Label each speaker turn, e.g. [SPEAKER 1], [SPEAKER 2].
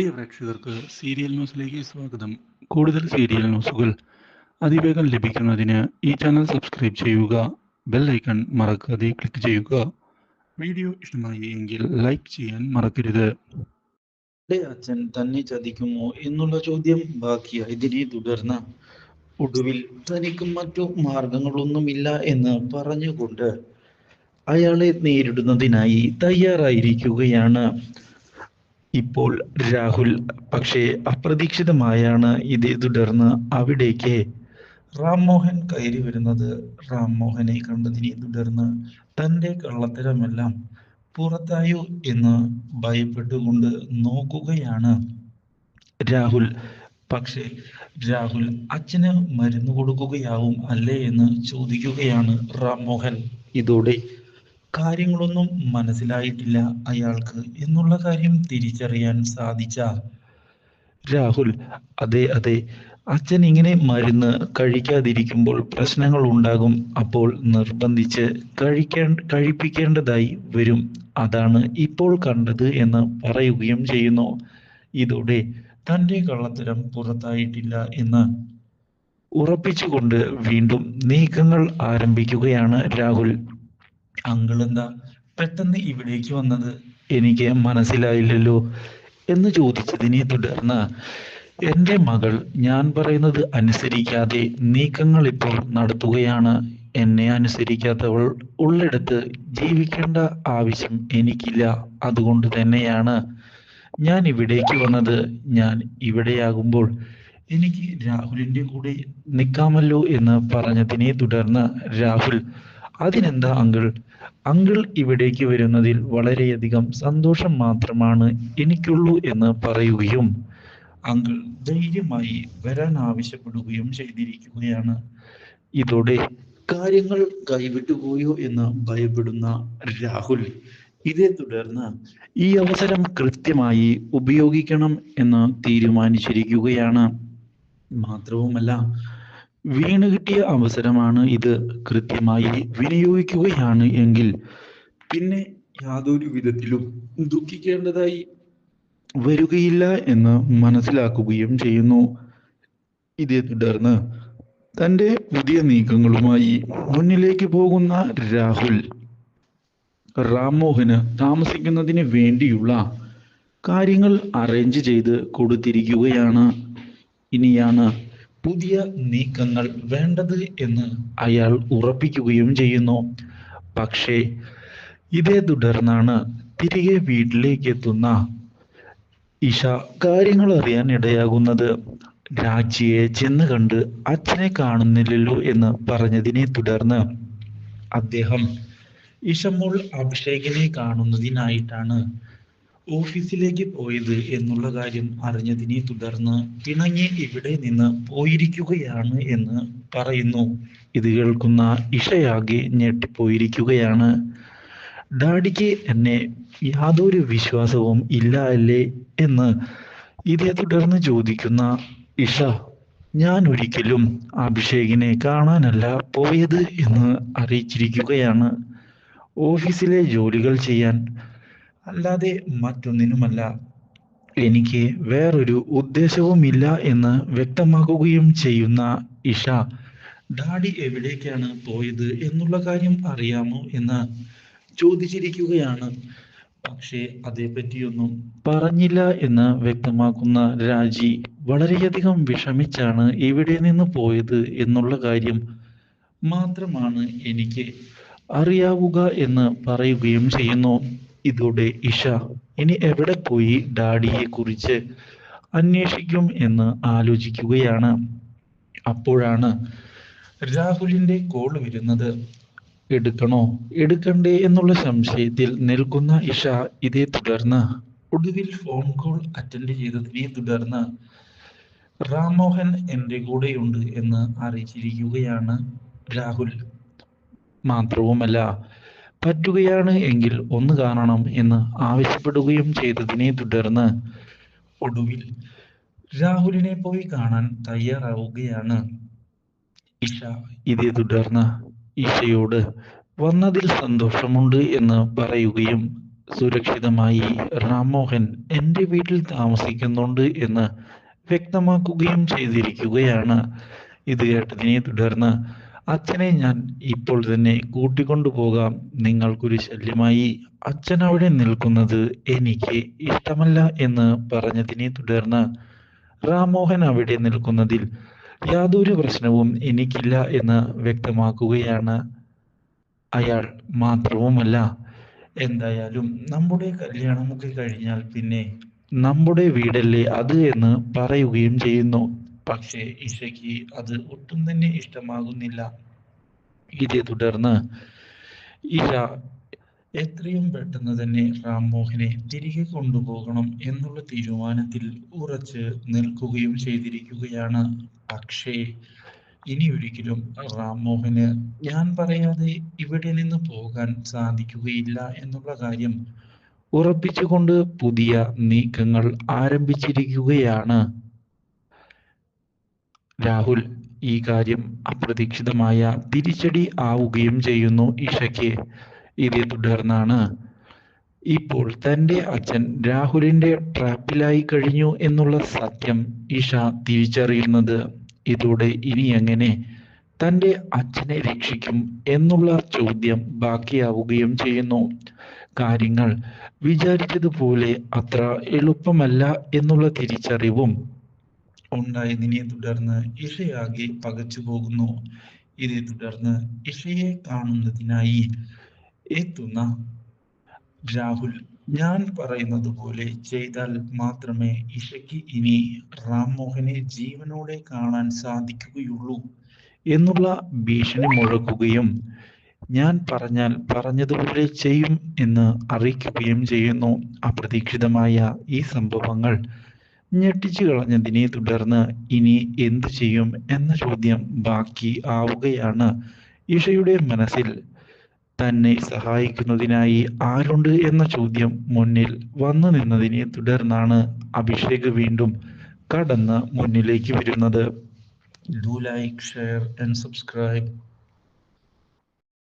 [SPEAKER 1] പ്രിയ പ്രേക്ഷകർക്ക് സീരിയൽ ന്യൂസിലേക്ക് സ്വാഗതം. കൂടുതൽ സീരിയൽ ന്യൂസുകൾ അതിവേഗം ലഭിക്കുന്നതിന് ഈ ചാനൽ സബ്സ്ക്രൈബ് ചെയ്യുക ബെൽ ഐക്കൺ മറക്കാതെ ക്ലിക്ക് ചെയ്യുക. വീഡിയോ ഇഷ്ടമായി എങ്കിൽ ലൈക്ക് ചെയ്യാൻ മറക്കരുത്.
[SPEAKER 2] അച്ഛൻ തന്നെ ചതിക്കുമോ എന്നുള്ള ചോദ്യം ബാക്കിയായതിനെ തുടർന്ന് ഒടുവിൽ തനിക്ക് മറ്റു മാർഗങ്ങളൊന്നുമില്ല എന്ന് പറഞ്ഞുകൊണ്ട് അയാളെ നേരിടുന്നതിനായി തയ്യാറായിരിക്കുകയാണ് ഇപ്പോൾ രാഹുൽ പക്ഷേ അപ്രതീക്ഷിതമായാണ് ഇതേ തുടർന്ന് അവിടേക്ക്. റാം മോഹൻ കയറി വരുന്നത് റാം മോഹനെ കണ്ടതിനെ തുടർന്ന് തന്റെ കള്ളത്തരമെല്ലാം പുറത്തായോ എന്ന് ഭയപ്പെട്ടുകൊണ്ട് നോക്കുകയാണ് രാഹുൽ. പക്ഷേ രാഹുൽ അച്ഛന് മരുന്ന് കൊടുക്കുകയാവും അല്ലേ എന്ന് ചോദിക്കുകയാണ് റാം മോഹൻ ഇതോടെ കാര്യങ്ങളൊന്നും മനസ്സിലായിട്ടില്ല അയാൾക്ക് എന്നുള്ള കാര്യം തിരിച്ചറിയാൻ സാധിച്ച രാഹുൽ അതെ അതെ അച്ഛൻ ഇങ്ങനെ മരുന്ന് കഴിക്കാതിരിക്കുമ്പോൾ പ്രശ്നങ്ങൾ ഉണ്ടാകും. അപ്പോൾ നിർബന്ധിച്ച് കഴിക്കേ കഴിപ്പിക്കേണ്ടതായി വരും. അതാണ് ഇപ്പോൾ കണ്ടത് എന്ന് പറയുകയും ചെയ്യുന്നു. ഇതോടെ തന്റെ കള്ളത്തരം പുറത്തായിട്ടില്ല എന്ന് ഉറപ്പിച്ചുകൊണ്ട് വീണ്ടും നീക്കങ്ങൾ ആരംഭിക്കുകയാണ് രാഹുൽ. അങ്കിൾ എന്താ പെട്ടെന്ന് ഇവിടേക്ക് വന്നത്? എനിക്ക് മനസ്സിലായില്ലല്ലോ എന്ന് ചോദിച്ചതിനെ തുടർന്ന് എന്റെ മകൾ ഞാൻ പറയുന്നത് അനുസരിക്കാതെ നീക്കങ്ങൾ ഇപ്പോൾ നടത്തുകയാണ്. എന്നെ അനുസരിക്കാത്തവൾ ഉള്ളിടത്ത് ജീവിക്കേണ്ട ആവശ്യം എനിക്കില്ല. അതുകൊണ്ട് തന്നെയാണ് ഞാൻ ഇവിടേക്ക് വന്നത്. ഞാൻ ഇവിടെയാകുമ്പോൾ എനിക്ക് രാഹുലിന്റെ കൂടെ നിൽക്കാമല്ലോ എന്ന് പറഞ്ഞതിനെ തുടർന്ന് രാഹുൽ അതിനെന്താ അങ്കിൾ? അങ്കിൾ ഇവിടേക്ക് വരുന്നതിൽ വളരെയധികം സന്തോഷം മാത്രമാണ് എനിക്കുള്ളൂ എന്ന് പറയുകയും അങ്കിൾ ധൈര്യമായി വരാൻ ആവശ്യപ്പെടുകയും ചെയ്തിരിക്കുകയാണ്. ഇതോടെ കാര്യങ്ങൾ കൈവിട്ടുപോയോ എന്ന് ഭയപ്പെടുന്ന രാഹുൽ ഇതേ തുടർന്ന് ഈ അവസരം കൃത്യമായി ഉപയോഗിക്കണം എന്ന് തീരുമാനിച്ചിരിക്കുകയാണ്. മാത്രവുമല്ല വീണ് കിട്ടിയ അവസരമാണ് ഇത്. കൃത്യമായി വിനിയോഗിക്കുകയാണ് എങ്കിൽ പിന്നെ യാതൊരു വിധത്തിലും ദുഃഖിക്കേണ്ടതായി വരികയില്ല എന്ന് മനസ്സിലാക്കുകയും ചെയ്യുന്നു. ഇതേ തുടർന്ന് തന്റെ പുതിയ നീക്കങ്ങളുമായി മുന്നിലേക്ക് പോകുന്ന രാഹുൽ റാംമോഹന് താമസിക്കുന്നതിന് വേണ്ടിയുള്ള കാര്യങ്ങൾ അറേഞ്ച് ചെയ്ത് കൊടുത്തിരിക്കുകയാണ്. ഇനിയാണ് പുതിയ നീക്കങ്ങൾ വേണ്ടത് എന്ന് അയാൾ ഉറപ്പിക്കുകയും ചെയ്യുന്നു. പക്ഷേ ഇതേ തുടർന്നാണ് തിരികെ വീട്ടിലേക്ക് എത്തുന്ന ഇഷ കാര്യങ്ങൾ അറിയാൻ ഇടയാകുന്നത്. രാജിയെ ചെന്ന് കണ്ട് അച്ഛനെ കാണുന്നില്ലല്ലോ എന്ന് പറഞ്ഞതിനെ തുടർന്ന് അദ്ദേഹം ഇഷമോൾ അഭിഷേകിനെ കാണുന്നതിനായിട്ടാണ് ഓഫീസിലേക്ക് പോയത് എന്നുള്ള കാര്യം അറിഞ്ഞതിനെ തുടർന്ന് പിണങ്ങി ഇവിടെ നിന്ന് പോയിരിക്കുകയാണ് എന്ന് പറയുന്നു. ഇത് കേൾക്കുന്ന ഇഷയാകെ ഞെട്ടിപ്പോയിരിക്കുകയാണ്. ഡാഡിക്ക് എന്നെ യാതൊരു വിശ്വാസവും ഇല്ല അല്ലേ എന്ന് ഇതേ തുടർന്ന് ചോദിക്കുന്ന ഇഷ ഞാൻ ഒരിക്കലും അഭിഷേകിനെ കാണാനല്ല പോയത് എന്ന് അറിയിച്ചിരിക്കുകയാണ്. ഓഫീസിലെ ജോലികൾ ചെയ്യാൻ അല്ലാതെ മറ്റൊന്നിനുമല്ല. എനിക്ക് വേറൊരു ഉദ്ദേശവുമില്ല എന്ന് വ്യക്തമാക്കുകയും ചെയ്യുന്ന ഇഷ ഡാഡി എവിടേക്കാണ് പോയത് എന്നുള്ള കാര്യം അറിയാമോ? എന്ന് ചോദിച്ചിരിക്കുകയാണ്. പക്ഷേ അതേപ്പറ്റിയൊന്നും പറഞ്ഞില്ല എന്ന് വ്യക്തമാക്കുന്ന രാജി വളരെയധികം വിഷമിച്ചാണ് ഇവിടെ നിന്ന് പോയത് എന്നുള്ള കാര്യം മാത്രമാണ് എനിക്ക് അറിയാവുക എന്ന് പറയുകയും ചെയ്യുന്നു. ഇതോടെ ഇഷ ഇനി എവിടെ പോയി ഡാഡിയെ കുറിച്ച് അന്വേഷിക്കും എന്ന് ആലോചിക്കുകയാണ്. അപ്പോഴാണ് രാഹുലിന്റെ കോൾ വരുന്നത്. എടുക്കണോ? എടുക്കണ്ടേ എന്നുള്ള സംശയത്തിൽ നിൽക്കുന്ന ഇഷ ഇതേ തുടർന്ന് ഒടുവിൽ ഫോൺ കോൾ അറ്റൻഡ് ചെയ്തതിനെ തുടർന്ന് റാംമോഹൻ എന്റെ കൂടെയുണ്ട് എന്ന് അറിയിച്ചിരിക്കുകയാണ് രാഹുൽ. മാത്രവുമല്ല പറ്റുകയാണ് എങ്കിൽ ഒന്ന് കാണണം എന്ന് ആവശ്യപ്പെടുകയും ചെയ്തതിനെ തുടർന്ന് ഒടുവിൽ രാഹുലിനെ പോയി കാണാൻ തയ്യാറാവുകയാണ്. ഇഷ ഇതേ തുടർന്ന് ഈശയോട് വന്നതിൽ സന്തോഷമുണ്ട് എന്ന് പറയുകയും സുരക്ഷിതമായി റാംമോഹൻ എന്റെ വീട്ടിൽ താമസിക്കുന്നുണ്ട് എന്ന് വ്യക്തമാക്കുകയും ചെയ്തിരിക്കുകയാണ്. ഇത് കേട്ടതിനെ തുടർന്ന് അച്ഛനെ ഞാൻ ഇപ്പോൾ തന്നെ കൂട്ടിക്കൊണ്ടുപോകാം. നിങ്ങൾക്കൊരു ശല്യമായി. അച്ഛൻ അവിടെ നിൽക്കുന്നത് എനിക്ക് ഇഷ്ടമല്ല എന്ന് പറഞ്ഞതിനെ തുടർന്ന് റാംമോഹൻ അവിടെ നിൽക്കുന്നതിൽ യാതൊരു പ്രശ്നവും എനിക്കില്ല എന്ന് വ്യക്തമാക്കുകയാണ്. അയാൾ മാത്രവുമല്ല. എന്തായാലും നമ്മുടെ കല്യാണമൊക്കെ കഴിഞ്ഞാൽ പിന്നെ നമ്മുടെ വീടല്ലേ അത് എന്ന് പറയുകയും ചെയ്യുന്നു. പക്ഷേ ഇഷയ്ക്ക് അത് ഒട്ടും തന്നെ ഇഷ്ടമാകുന്നില്ല. ഇതേ തുടർന്ന് ഇഷ എത്രയും പെട്ടെന്ന് തന്നെ റാം മോഹനെ തിരികെ കൊണ്ടുപോകണം എന്നുള്ള തീരുമാനത്തിൽ ഉറച്ച് നിൽക്കുകയും ചെയ്തിരിക്കുകയാണ്. പക്ഷേ ഇനി ഒരിക്കലും റാം മോഹന് ഞാൻ പറയാതെ ഇവിടെ നിന്ന് പോകാൻ സാധിക്കുകയില്ല എന്നുള്ള കാര്യം ഉറപ്പിച്ചുകൊണ്ട് പുതിയ നീക്കങ്ങൾ ആരംഭിച്ചിരിക്കുകയാണ്. രാഹുൽ ഈ കാര്യം അപ്രതീക്ഷിതമായ തിരിച്ചടി ആവുകയും ചെയ്യുന്നു ഇഷയ്ക്ക്. ഇതേ തുടർന്നാണ് ഇപ്പോൾ തന്റെ അച്ഛൻ രാഹുലിന്റെ ട്രാപ്പിലായി കഴിഞ്ഞു എന്നുള്ള സത്യം ഇഷ തിരിച്ചറിയുന്നത്. ഇതോടെ ഇനി എങ്ങനെ തന്റെ അച്ഛനെ രക്ഷിക്കും എന്നുള്ള ചോദ്യം ബാക്കിയാവുകയും ചെയ്യുന്നു. കാര്യങ്ങൾ വിചാരിച്ചതുപോലെ അത്ര എളുപ്പമല്ല എന്നുള്ള തിരിച്ചറിവും ഉണ്ടായതിനെ തുടർന്ന് ഇഷയാകെ പകച്ചു പോകുന്നു. ഇതേ തുടർന്ന് ഇഷയെ കാണുന്നതിനായി എത്തുന്ന രാഹുൽ ഞാൻ പറയുന്നത് പോലെ ചെയ്താൽ മാത്രമേ ഇഷയ്ക്ക് ഇനി റാംമോഹനെ ജീവനോടെ കാണാൻ സാധിക്കുകയുള്ളൂ എന്നുള്ള ഭീഷണി മുഴക്കുകയും ഞാൻ പറഞ്ഞാൽ പറഞ്ഞതുപോലെ ചെയ്യും എന്ന് അറിയിക്കുകയും ചെയ്യുന്നു. അപ്രതീക്ഷിതമായ ഈ സംഭവങ്ങൾ ഞെട്ടിച്ചു കളഞ്ഞതിനെ തുടർന്ന് ഇനി എന്തു ചെയ്യും എന്ന ചോദ്യം ബാക്കി ആവുകയാണ് ഇഷയുടെ മനസ്സിൽ. തന്നെ സഹായിക്കുന്നതിനായി ആരുണ്ട് എന്ന ചോദ്യം മുന്നിൽ വന്നു നിന്നതിനെ തുടർന്നാണ് അഭിഷേക് വീണ്ടും കടന്ന് മുന്നിലേക്ക് വരുന്നത്. Do like share and subscribe